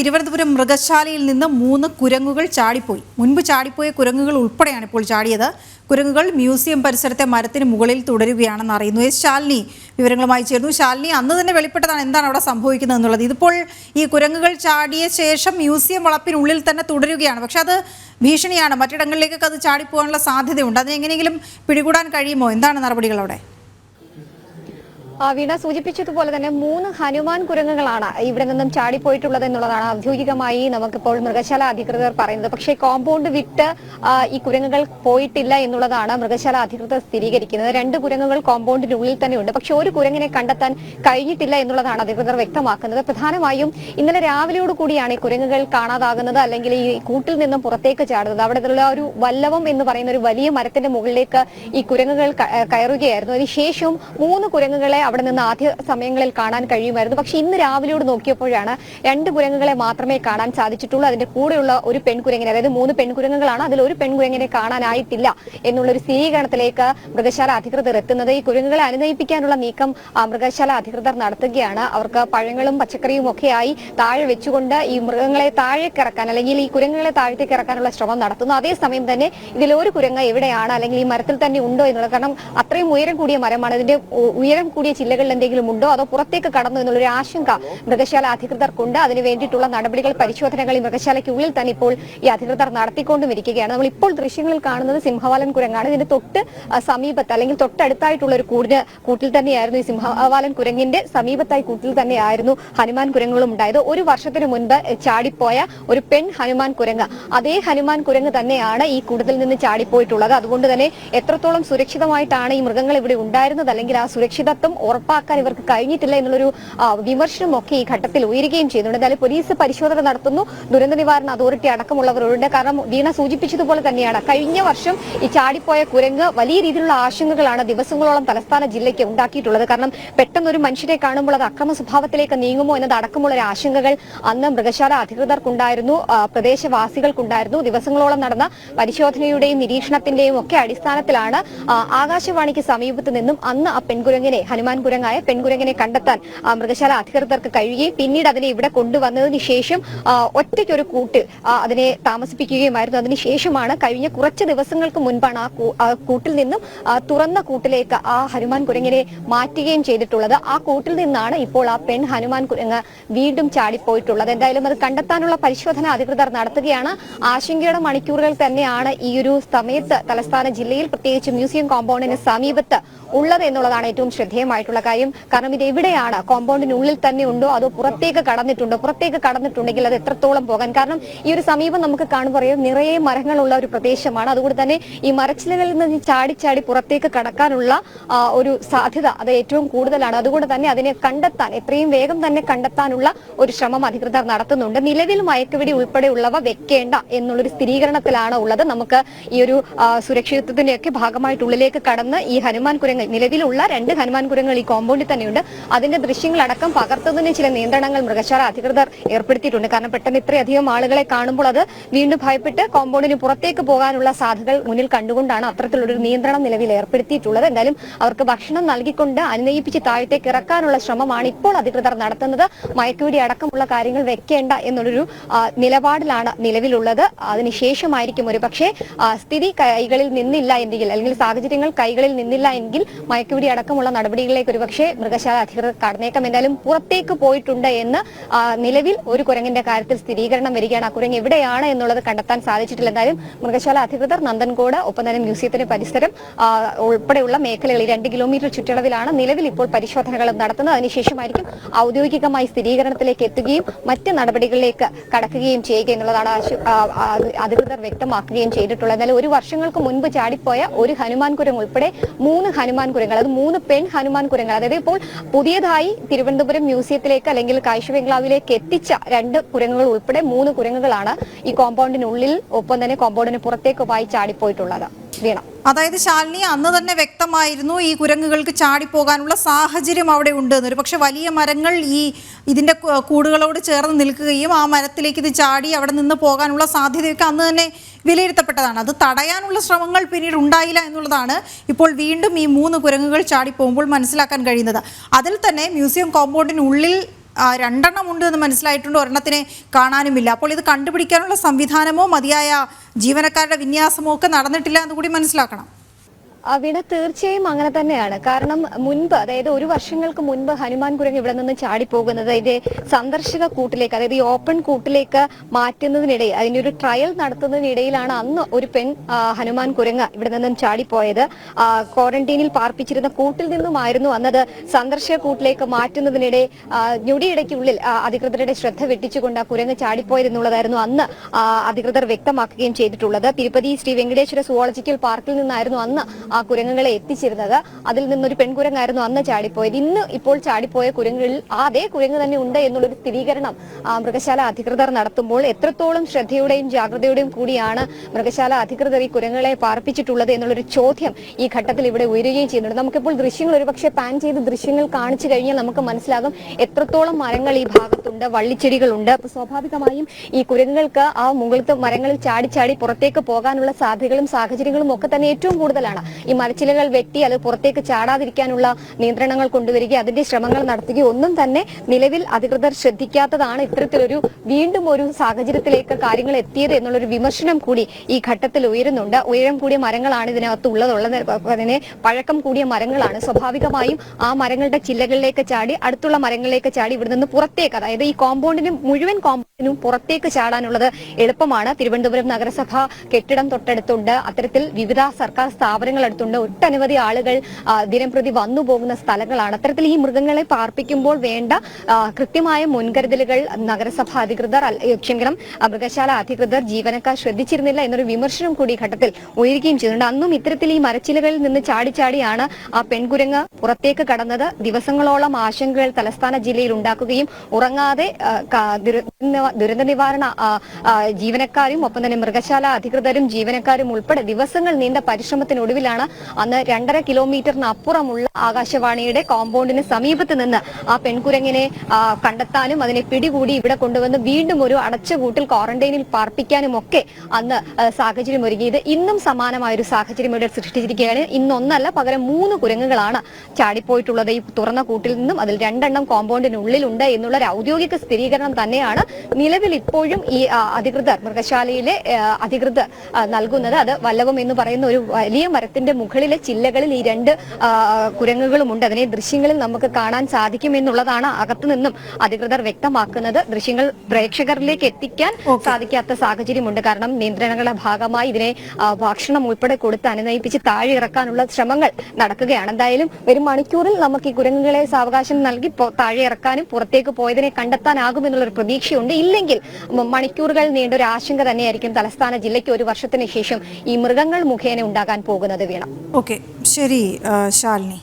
തിരുവനന്തപുരം മൃഗശാലയിൽ നിന്ന് മൂന്ന് കുരങ്ങുകൾ ചാടിപ്പോയി. മുൻപ് ചാടിപ്പോയ കുരങ്ങുകൾ ഉൾപ്പെടെയാണ് ഇപ്പോൾ ചാടിയത്. കുരങ്ങുകൾ മ്യൂസിയം പരിസരത്തെ മരത്തിന് മുകളിൽ തുടരുകയാണെന്ന് അറിയുന്നു. എസ് ശാലിനി വിവരങ്ങളുമായി ചേർന്നു ശാലിനി അന്ന് തന്നെ വെളിപ്പെട്ടതാണ് എന്താണ് അവിടെ സംഭവിക്കുന്നത് എന്നുള്ളത്? ഇതിപ്പോൾ ഈ കുരങ്ങുകൾ ചാടിയ ശേഷം മ്യൂസിയം വളപ്പിനുള്ളിൽ തന്നെ തുടരുകയാണ്. പക്ഷെ അത് ഭീഷണിയാണ്. മറ്റിടങ്ങളിലേക്കൊക്കെ അത് ചാടിപ്പോകാനുള്ള സാധ്യതയുണ്ട്. അതിനെ എങ്ങനെയെങ്കിലും പിടികൂടാൻ കഴിയുമോ? എന്താണ് നടപടികൾ അവിടെ? വീണ സൂചിപ്പിച്ചതുപോലെ തന്നെ മൂന്ന് ഹനുമാൻ കുരങ്ങുകളാണ് ഇവിടെ നിന്നും ചാടിപ്പോയിട്ടുള്ളത് എന്നുള്ളതാണ് ഔദ്യോഗികമായി നമുക്കിപ്പോൾ മൃഗശാല അധികൃതർ പറയുന്നത്. പക്ഷേ കോമ്പൗണ്ട് വിട്ട് ഈ കുരങ്ങുകൾ പോയിട്ടില്ല എന്നുള്ളതാണ് മൃഗശാല അധികൃതർ സ്ഥിരീകരിക്കുന്നത്. രണ്ട് കുരങ്ങുകൾ കോമ്പൗണ്ടിനുള്ളിൽ തന്നെയുണ്ട് പക്ഷേ ഒരു കുരങ്ങിനെ കണ്ടെത്താൻ കഴിഞ്ഞിട്ടില്ല എന്നുള്ളതാണ് അധികൃതർ വ്യക്തമാക്കുന്നത്. പ്രധാനമായും ഇന്നലെ രാവിലെയോട് കൂടിയാണ് ഈ കുരങ്ങുകൾ കാണാതാകുന്നത്. അല്ലെങ്കിൽ ഈ കൂട്ടിൽ നിന്നും പുറത്തേക്ക് ചാടുന്നത്. അവിടെ ഒരു വല്ലവം എന്ന് പറയുന്ന ഒരു വലിയ മരത്തിന്റെ മുകളിലേക്ക് ഈ കുരങ്ങുകൾ കയറുകയായിരുന്നു. അതിനുശേഷം മൂന്ന് കുരങ്ങുകളെ അവിടെ നിന്ന് ആദ്യ സമയങ്ങളിൽ കാണാൻ കഴിയുമായിരുന്നു. പക്ഷെ ഇന്ന് രാവിലെയോട് നോക്കിയപ്പോഴാണ് രണ്ട് കുരങ്ങുകളെ മാത്രമേ കാണാൻ സാധിച്ചിട്ടുള്ളൂ. അതിന്റെ കൂടെയുള്ള ഒരു പെൺകുരങ്ങിനെ അതായത് മൂന്ന് പെൺകുരങ്ങുകളാണ് അതിൽ ഒരു പെൺകുരങ്ങിനെ കാണാനായിട്ടില്ല എന്നുള്ള ഒരു സ്ഥിരീകരണത്തിലേക്ക് മൃഗശാല അധികൃതർ എത്തുന്നത്. ഈ കുരങ്ങുകളെ അനുനയിപ്പിക്കാനുള്ള നീക്കം മൃഗശാല അധികൃതർ നടത്തുകയാണ്. അവർക്ക് പഴങ്ങളും പച്ചക്കറിയും ഒക്കെയായി താഴെ വെച്ചുകൊണ്ട് ഈ മൃഗങ്ങളെ താഴേക്ക് ഇറക്കാൻ അല്ലെങ്കിൽ ഈ കുരങ്ങുകളെ താഴത്തേക്ക് ഇറക്കാനുള്ള ശ്രമം നടത്തുന്നു. അതേസമയം തന്നെ ഇതിലൊരു കുരങ്ങ് എവിടെയാണ് അല്ലെങ്കിൽ ഈ മരത്തിൽ തന്നെ ഉണ്ടോ എന്നുള്ളത്. കാരണം അത്രയും ഉയരം കൂടിയ മരമാണ്. ഇതിന്റെ ഉയരം കൂടിയ ചില്ലകളിൽ എന്തെങ്കിലും ഉണ്ടോ? അതോ പുറത്തേക്ക് കടന്നു എന്നുള്ളൊരു ആശങ്ക മൃഗശാല അധികൃതർക്കുണ്ട്. അതിന് വേണ്ടിയിട്ടുള്ള നടപടികൾ പരിശോധനകൾ ഈ മൃഗശാലയ്ക്കുള്ളിൽ തന്നെ ഇപ്പോൾ ഈ അധികൃതർ നടത്തിക്കൊണ്ടും ഇരിക്കുകയാണ് നമ്മൾ ഇപ്പോൾ ദൃശ്യങ്ങളിൽ കാണുന്നത് സിംഹവാലൻ കുരങ്ങാണ് ഇതിന്റെ തൊട്ട് സമീപത്ത് അല്ലെങ്കിൽ തൊട്ടടുത്തായിട്ടുള്ള ഒരു കൂടിന് കൂട്ടിൽ തന്നെയായിരുന്നു ഈ സിംഹവാലൻ കുരങ്ങിന്റെ സമീപത്തായി കൂട്ടിൽ തന്നെയായിരുന്നു ഹനുമാൻ കുരങ്ങുകളും ഉണ്ടായത്. ഒരു വർഷത്തിന് മുൻപ് ചാടിപ്പോയ ഒരു പെൺ ഹനുമാൻ കുരങ്ങ് അതേ ഹനുമാൻ കുരങ്ങ് തന്നെയാണ് ഈ കൂട്ടത്തിൽ നിന്ന് ചാടിപ്പോയിട്ടുള്ളത്. അതുകൊണ്ട് തന്നെ എത്രത്തോളം സുരക്ഷിതമായിട്ടാണ് ഈ മൃഗങ്ങൾ ഇവിടെ ഉണ്ടായിരുന്നത്? അല്ലെങ്കിൽ ആ സുരക്ഷിതത്വം ഉറപ്പാക്കാൻ ഇവർക്ക് കഴിഞ്ഞിട്ടില്ല എന്നുള്ളൊരു വിമർശനം വിമർശനമൊക്കെ ഈ ഘട്ടത്തിൽ ഉയരുകയും ചെയ്യുന്നുണ്ട്. എന്തായാലും പോലീസ് പരിശോധന നടത്തുന്നു. ദുരന്ത നിവാരണ അതോറിറ്റി അടക്കമുള്ളവരുണ്ട്. കാരണം വീണ സൂചിപ്പിച്ചതുപോലെ തന്നെയാണ്. കഴിഞ്ഞ വർഷം ഈ ചാടിപ്പോയ കുരങ്ങ് വലിയ രീതിയിലുള്ള ആശങ്കകളാണ് ദിവസങ്ങളോളം തലസ്ഥാന ജില്ലയ്ക്ക് ഉണ്ടാക്കിയിട്ടുള്ളത്. കാരണം പെട്ടെന്നൊരു മനുഷ്യരെ കാണുമ്പോൾ അത് അക്രമ സ്വഭാവത്തിലേക്ക് നീങ്ങുമോ എന്നത് അടക്കമുള്ള ആശങ്കകൾ അന്ന് മൃഗശാല അധികൃതർക്കുണ്ടായിരുന്നു. പ്രദേശവാസികൾക്കുണ്ടായിരുന്നു. ദിവസങ്ങളോളം നടന്ന പരിശോധനയുടെയും നിരീക്ഷണത്തിന്റെയും ഒക്കെ അടിസ്ഥാനത്തിലാണ് ആകാശവാണിക്ക് സമീപത്ത് നിന്നും അന്ന് ആ പെൺകുരങ്ങിനെ ഹനുമാൻ കുരങ്ങായ പെൺകുരങ്ങിനെ കണ്ടെത്താൻ മൃഗശാല അധികൃതർക്ക് കഴിയുകയും പിന്നീട് അതിനെ ഇവിടെ കൊണ്ടുവന്നതിന് ശേഷം ഒറ്റയ്ക്കൊരു കൂട്ട് അതിനെ താമസിപ്പിക്കുകയുമായിരുന്നു. അതിനുശേഷമാണ് കഴിഞ്ഞ കുറച്ച് ദിവസങ്ങൾക്ക് മുൻപാണ് ആ കൂട്ടിൽ നിന്നും തുറന്ന കൂട്ടിലേക്ക് ആ ഹനുമാൻ കുരങ്ങിനെ മാറ്റുകയും ചെയ്തിട്ടുള്ളത്. ആ കൂട്ടിൽ നിന്നാണ് ഇപ്പോൾ ആ പെൺ ഹനുമാൻ കുരങ്ങ് വീണ്ടും ചാടിപ്പോയിട്ടുള്ളത്. എന്തായാലും അത് കണ്ടെത്താനുള്ള പരിശോധന അധികൃതർ നടത്തുകയാണ്. ആശങ്കയുടെ മണിക്കൂറുകൾ തന്നെയാണ് ഈ ഒരു സമയത്ത് തലസ്ഥാന ജില്ലയിൽ പ്രത്യേകിച്ച് മ്യൂസിയം കോമ്പൗണ്ടിന് സമീപത്ത് ഉള്ളത് എന്നുള്ളതാണ് ഏറ്റവും ശ്രദ്ധേയമായിട്ടുള്ള കാര്യം. കാരണം ഇത് എവിടെയാണ്? കോമ്പൗണ്ടിനുള്ളിൽ തന്നെ ഉണ്ടോ? അതോ പുറത്തേക്ക് കടന്നിട്ടുണ്ടോ? പുറത്തേക്ക് കടന്നിട്ടുണ്ടെങ്കിൽ അത് എത്രത്തോളം പോകാൻ? കാരണം ഈ ഒരു സമീപം നമുക്ക് കാണുമ്പോൾ അറിയാം നിറയെ മരങ്ങളുള്ള ഒരു പ്രദേശമാണ്. അതുകൊണ്ട് തന്നെ ഈ മരച്ചിലകളിൽ നിന്ന് ചാടി ചാടി പുറത്തേക്ക് കടക്കാനുള്ള ഒരു സാധ്യത അത് ഏറ്റവും കൂടുതലാണ്. അതുകൊണ്ട് തന്നെ അതിനെ കണ്ടെത്താൻ എത്രയും വേഗം തന്നെ കണ്ടെത്താനുള്ള ഒരു ശ്രമം അധികൃതർ നടത്തുന്നുണ്ട്. നിലവിൽ മയക്കുവെടി ഉൾപ്പെടെയുള്ളവ വെക്കേണ്ട എന്നുള്ളൊരു സ്ഥിരീകരണത്തിലാണ് ഉള്ളത്. നമുക്ക് ഈ ഒരു സുരക്ഷിതത്വത്തിന്റെ ഒക്കെ ഭാഗമായിട്ട് ഉള്ളിലേക്ക് കടന്ന് ഈ ഹനുമാൻ കുരങ്ങൾ നിലവിലുള്ള രണ്ട് ഹനുമാൻ കുരങ്ങൾ ഈ കോമ്പൗണ്ടിൽ തന്നെയുണ്ട്. അതിന്റെ ദൃശ്യങ്ങളടക്കം പകർത്തുന്നതിന് ചില നിയന്ത്രണങ്ങൾ മൃഗശാല അധികൃതർ ഏർപ്പെടുത്തിയിട്ടുണ്ട്. കാരണം പെട്ടെന്ന് ഇത്രയധികം ആളുകളെ കാണുമ്പോൾ അത് വീണ്ടും ഭയപ്പെട്ട് കോമ്പൗണ്ടിന് പുറത്തേക്ക് പോകാനുള്ള സാധ്യതകൾ മുന്നിൽ കണ്ടുകൊണ്ടാണ് അത്തരത്തിലൊരു നിയന്ത്രണം നിലവിൽ ഏർപ്പെടുത്തിയിട്ടുള്ളത്. എന്തായാലും അവർക്ക് ഭക്ഷണം നൽകിക്കൊണ്ട് അനുനയിപ്പിച്ച് താഴത്തേക്ക് ഇറക്കാനുള്ള ശ്രമമാണ് ഇപ്പോൾ അധികൃതർ നടത്തുന്നത്. മയക്കുവെടി അടക്കമുള്ള കാര്യങ്ങൾ വെക്കേണ്ട എന്നുള്ളൊരു നിലപാടിലാണ് നിലവിലുള്ളത്. അതിനുശേഷമായിരിക്കും ഒരു പക്ഷേ സ്ഥിതി കൈകളിൽ നിന്നില്ല എങ്കിൽ അല്ലെങ്കിൽ സാഹചര്യങ്ങൾ കൈകളിൽ നിന്നില്ല എങ്കിൽ മയക്കുവെടി അടക്കമുള്ള നടപടികളിലേക്ക് ഒരുപക്ഷെ മൃഗശാല അധികൃതർ കടന്നേക്കാം. എന്തായാലും പുറത്തേക്ക് പോയിട്ടുണ്ട് എന്ന് നിലവിൽ ഒരു കുരങ്ങിന്റെ കാര്യത്തിൽ സ്ഥിരീകരണം വരികയാണ്. ആ കുരങ്ങ് എവിടെയാണ് എന്നുള്ളത് കണ്ടെത്താൻ സാധിച്ചിട്ടില്ല. എന്തായാലും മൃഗശാല അധികൃതർ നന്ദൻകോട് ഒപ്പം തന്നെ മ്യൂസിയത്തിന്റെ പരിസരം ഉൾപ്പെടെയുള്ള ഉൾപ്പെടെയുള്ള ഈ രണ്ട് കിലോമീറ്റർ ചുറ്റളവിലാണ് നിലവിൽ ഇപ്പോൾ പരിശോധനകൾ നടത്തുന്നത്. അതിനുശേഷമായിരിക്കും ഔദ്യോഗികമായി സ്ഥിരീകരണത്തിലേക്ക് എത്തുകയും മറ്റ് നടപടികളിലേക്ക് കടക്കുകയും ചെയ്യുക എന്നുള്ളതാണ് അധികൃതർ വ്യക്തമാക്കുകയും ചെയ്തിട്ടുള്ളത്. എന്നാൽ ഒരു വർഷങ്ങൾക്ക് മുൻപ് ചാടിപ്പോയ ഒരു ഹനുമാൻ കുരങ്ങ് ഉൾപ്പെടെ മൂന്ന് ഹനുമാൻ കുരങ്ങൾ അത് മൂന്ന് പെൺ ഹനുമാൻ കുരങ്ങൾ. അതായത് ഇപ്പോൾ പുതിയതായി തിരുവനന്തപുരം മ്യൂസിയത്തിലേക്ക് അല്ലെങ്കിൽ കാഴ്ച ബംഗ്ലാവിലേക്ക് എത്തിച്ച രണ്ട് കുരങ്ങുകൾ ഉൾപ്പെടെ മൂന്ന് കുരങ്ങുകളാണ് ഈ കോമ്പൗണ്ടിനുള്ളിൽ ഒപ്പം തന്നെ കോമ്പൗണ്ടിന് പുറത്തേക്കുമായി ചാടിപ്പോയിട്ടുള്ളത് വീണ. അതായത് ശാലിനി അന്ന് തന്നെ വ്യക്തമായിരുന്നു ഈ കുരങ്ങുകൾക്ക് ചാടിപ്പോകാനുള്ള സാഹചര്യം അവിടെ ഉണ്ട് എന്നൊരു. പക്ഷെ വലിയ മരങ്ങൾ ഈ ഇതിന്റെ കൂടുകളോട് ചേർന്ന് നിൽക്കുകയും ആ മരത്തിലേക്ക് ഇത് ചാടി അവിടെ നിന്ന് പോകാനുള്ള സാധ്യതയൊക്കെ അന്ന് തന്നെ വിലയിരുത്തപ്പെട്ടതാണ്. അത് തടയാനുള്ള ശ്രമങ്ങൾ പിന്നീട് ഉണ്ടായില്ല എന്നുള്ളതാണ് ഇപ്പോൾ വീണ്ടും ഈ മൂന്ന് കുരങ്ങുകൾ ചാടിപ്പോകുമ്പോൾ മനസ്സിലാക്കാൻ കഴിയുന്നത്. അതിൽ തന്നെ മ്യൂസിയം കോമ്പൗണ്ടിനുള്ളിൽ രണ്ടെണ്ണം ഉണ്ട് എന്ന് മനസ്സിലായിട്ടുണ്ട്. ഒരെണ്ണത്തിനെ കാണാനുമില്ല. അപ്പോൾ ഇത് കണ്ടുപിടിക്കാനുള്ള സംവിധാനമോ മതിയായ ജീവനക്കാരുടെ വിന്യാസമോ ഒക്കെ നടന്നിട്ടില്ല എന്ന് കൂടി മനസ്സിലാക്കണം. വീണ തീർച്ചയായും അങ്ങനെ തന്നെയാണ്. കാരണം മുൻപ് അതായത് ഒരു വർഷങ്ങൾക്ക് മുൻപ് ഹനുമാൻ കുരങ്ങ് ഇവിടെ നിന്ന് ചാടിപ്പോകുന്നത് ഇതിന്റെ സന്ദർശക കൂട്ടിലേക്ക് അതായത് ഈ ഓപ്പൺ കൂട്ടിലേക്ക് മാറ്റുന്നതിനിടയിൽ അതിന്റെ ഒരു ട്രയൽ നടത്തുന്നതിനിടയിലാണ് അന്ന് ഒരു പെൺ ഹനുമാൻ കുരങ്ങ് ഇവിടെ നിന്നും ചാടിപ്പോയത്. ക്വാറന്റീനിൽ പാർപ്പിച്ചിരുന്ന കൂട്ടിൽ നിന്നുമായിരുന്നു അന്നത് സന്ദർശക കൂട്ടിലേക്ക് മാറ്റുന്നതിനിടെ ഞൊടിയിടയ്ക്കുള്ളിൽ അധികൃതരുടെ ശ്രദ്ധ വെട്ടിച്ചുകൊണ്ട് ആ കുരങ്ങ് ചാടിപ്പോയതെന്നുള്ളതായിരുന്നു അന്ന് അധികൃതർ വ്യക്തമാക്കുകയും ചെയ്തിട്ടുള്ളത്. തിരുപ്പതി ശ്രീ വെങ്കടേശ്വര സുവോളജിക്കൽ പാർക്കിൽ നിന്നായിരുന്നു അന്ന് ആ കുരങ്ങുകളെ എത്തിച്ചിരുന്നത്. അതിൽ നിന്നൊരു പെൺകുരങ്ങായിരുന്നു അന്ന് ചാടിപ്പോയത്. ഇന്ന് ഇപ്പോൾ ചാടിപ്പോയ കുരങ്ങുകളിൽ ആ അതേ കുരങ്ങ് തന്നെ ഉണ്ട് എന്നുള്ളൊരു സ്ഥിരീകരണം മൃഗശാല അധികൃതർ നടത്തുമ്പോൾ എത്രത്തോളം ശ്രദ്ധയുടെയും ജാഗ്രതയുടെയും കൂടിയാണ് മൃഗശാല അധികൃതർ ഈ കുരങ്ങുകളെ പാർപ്പിച്ചിട്ടുള്ളത് എന്നുള്ളൊരു ചോദ്യം ഈ ഘട്ടത്തിൽ ഇവിടെ ഉയരുകയും ചെയ്യുന്നുണ്ട്. നമുക്കിപ്പോൾ ദൃശ്യങ്ങൾ ഒരുപക്ഷെ പാൻ ചെയ്ത് ദൃശ്യങ്ങൾ കാണിച്ചു കഴിഞ്ഞാൽ നമുക്ക് മനസ്സിലാകും എത്രത്തോളം മരങ്ങൾ ഈ ഭാഗത്തുണ്ട് വള്ളിച്ചെടികളുണ്ട്. അപ്പൊ സ്വാഭാവികമായും ഈ കുരങ്ങുകൾക്ക് ആ മുകളിലത്തെ മരങ്ങളിൽ ചാടി ചാടി പുറത്തേക്ക് പോകാനുള്ള സാധ്യതകളും സാഹചര്യങ്ങളും ഒക്കെ തന്നെ ഏറ്റവും കൂടുതലാണ്. ഈ മരച്ചിലകൾ വെട്ടി അത് പുറത്തേക്ക് ചാടാതിരിക്കാനുള്ള നിയന്ത്രണങ്ങൾ കൊണ്ടുവരിക അതിന്റെ ശ്രമങ്ങൾ നടത്തുകയോ ഒന്നും തന്നെ നിലവിൽ അധികൃതർ ശ്രദ്ധിക്കാത്തതാണ് ഇത്തരത്തിലൊരു വീണ്ടും ഒരു സാഹചര്യത്തിലേക്ക് കാര്യങ്ങൾ എത്തിയത് എന്നുള്ളൊരു വിമർശനം കൂടി ഈ ഘട്ടത്തിൽ ഉയരുന്നുണ്ട്. ഉയരം കൂടിയ മരങ്ങളാണ് ഇതിനകത്ത് ഉള്ളതുള്ളത്. അതിനെ പഴക്കം കൂടിയ മരങ്ങളാണ്. സ്വാഭാവികമായും ആ മരങ്ങളുടെ ചില്ലകളിലേക്ക് ചാടി അടുത്തുള്ള മരങ്ങളിലേക്ക് ചാടി ഇവിടെ നിന്ന് പുറത്തേക്ക് അതായത് ഈ കോമ്പൗണ്ടിന് മുഴുവൻ കോമ്പൗണ്ടിനും പുറത്തേക്ക് ചാടാനുള്ളത് എളുപ്പമാണ്. തിരുവനന്തപുരം നഗരസഭ കെട്ടിടം തൊട്ടടുത്തുണ്ട്. അത്തരത്തിൽ വിവിധ സർക്കാർ സ്ഥാപനങ്ങൾ അടുത്തുണ്ട് ഒട്ടനവധി ആളുകൾ ദിനം ദിനംപ്രതി വന്നു പോകുന്ന സ്ഥലങ്ങളാണ്. അത്തരത്തിൽ ഈ മൃഗങ്ങളെ പാർപ്പിക്കുമ്പോൾ വേണ്ട കൃത്യമായ മുൻകരുതലുകൾ നഗരസഭ അധികൃതർ ക്ഷമിക്കണം മൃഗശാല അധികൃതർ ജീവനക്കാർ ശ്രദ്ധിച്ചിരുന്നില്ല എന്നൊരു വിമർശനം കൂടി ഘട്ടത്തിൽ ഉയരുകയും ചെയ്യുന്നുണ്ട്. അന്നും ഇത്തരത്തിൽ ഈ മരച്ചിലകളിൽ നിന്ന് ചാടി ചാടിയാണ് ആ പെൺകുരങ്ങ് പുറത്തേക്ക് കടന്നത്. ദിവസങ്ങളോളം ആശങ്കകൾ തലസ്ഥാന ജില്ലയിൽ ഉണ്ടാക്കുകയും ഉറങ്ങാതെ ദുരന്ത നിവാരണ ജീവനക്കാരും ഒപ്പം തന്നെ മൃഗശാല അധികൃതരും ജീവനക്കാരും ഉൾപ്പെടെ ദിവസങ്ങൾ നീണ്ട പരിശ്രമത്തിനൊടുവിലാണ് അന്ന് രണ്ടര കിലോമീറ്ററിനപ്പുറമുള്ള ആകാശവാണിയുടെ കോമ്പൗണ്ടിന് സമീപത്ത് നിന്ന് ആ പെൺകുരങ്ങിനെ കണ്ടെത്താനും അതിനെ പിടികൂടി ഇവിടെ കൊണ്ടുവന്ന് വീണ്ടും ഒരു അടച്ചുകൂട്ടിൽ ക്വാറന്റൈനിൽ പാർപ്പിക്കാനും ഒക്കെ അന്ന് സാഹചര്യം ഒരുങ്ങിയത് ഇന്നും സമാനമായ ഒരു സാഹചര്യം ഇവിടെ സൃഷ്ടിച്ചിരിക്കുകയാണ്. ഇന്നൊന്നല്ല പകരം മൂന്ന് കുരങ്ങുകളാണ് ചാടിപ്പോയിട്ടുള്ളത്. ഈ തുറന്ന കൂട്ടിൽ നിന്നും അതിൽ രണ്ടെണ്ണം കോമ്പൗണ്ടിനുള്ളിലുണ്ട് എന്നുള്ള ഒരു ഔദ്യോഗിക സ്ഥിരീകരണം തന്നെയാണ് നിലവിൽ ഇപ്പോഴും ഈ അധികൃതർ മൃഗശാലയിലെ അധികൃതർ നൽകുന്നത് അത് വല്ലവം എന്ന് പറയുന്ന ഒരു വലിയ മരത്തിന്റെ മുകളിലെ ചില്ലകളിൽ ഈ രണ്ട് കുരങ്ങുകളുമുണ്ട്. അതിനെ ദൃശ്യങ്ങളിൽ നമുക്ക് കാണാൻ സാധിക്കും എന്നുള്ളതാണ് അകത്തു നിന്നും അധികൃതർ വ്യക്തമാക്കുന്നത്. ദൃശ്യങ്ങൾ പ്രേക്ഷകരിലേക്ക് എത്തിക്കാൻ സാധിക്കാത്ത സാഹചര്യമുണ്ട്. കാരണം നിയന്ത്രണങ്ങളുടെ ഭാഗമായി ഇതിനെ ഭക്ഷണം ഉൾപ്പെടെ കൊടുത്ത് അനുനയിപ്പിച്ച് താഴെ ഇറക്കാനുള്ള ശ്രമങ്ങൾ നടക്കുകയാണ്. എന്തായാലും വരും മണിക്കൂറിൽ നമുക്ക് ഈ കുരങ്ങുകളെ സാവകാശം നൽകി താഴെ ഇറക്കാനും പുറത്തേക്ക് പോയതിനെ കണ്ടെത്താനാകുമെന്നുള്ളൊരു പ്രതീക്ഷയുണ്ട്. ഇല്ലെങ്കിൽ മ- മണിക്കൂറുകൾ നീണ്ട ഒരു ആശങ്ക തന്നെയായിരിക്കും തലസ്ഥാന ജില്ലയ്ക്ക് ഒരു വർഷത്തിന് ശേഷം ഈ മൃഗങ്ങൾ മുഖേന ഉണ്ടാകാൻ പോകുന്നത് വേണം. ഓക്കെ. ശരി ശാലിനി.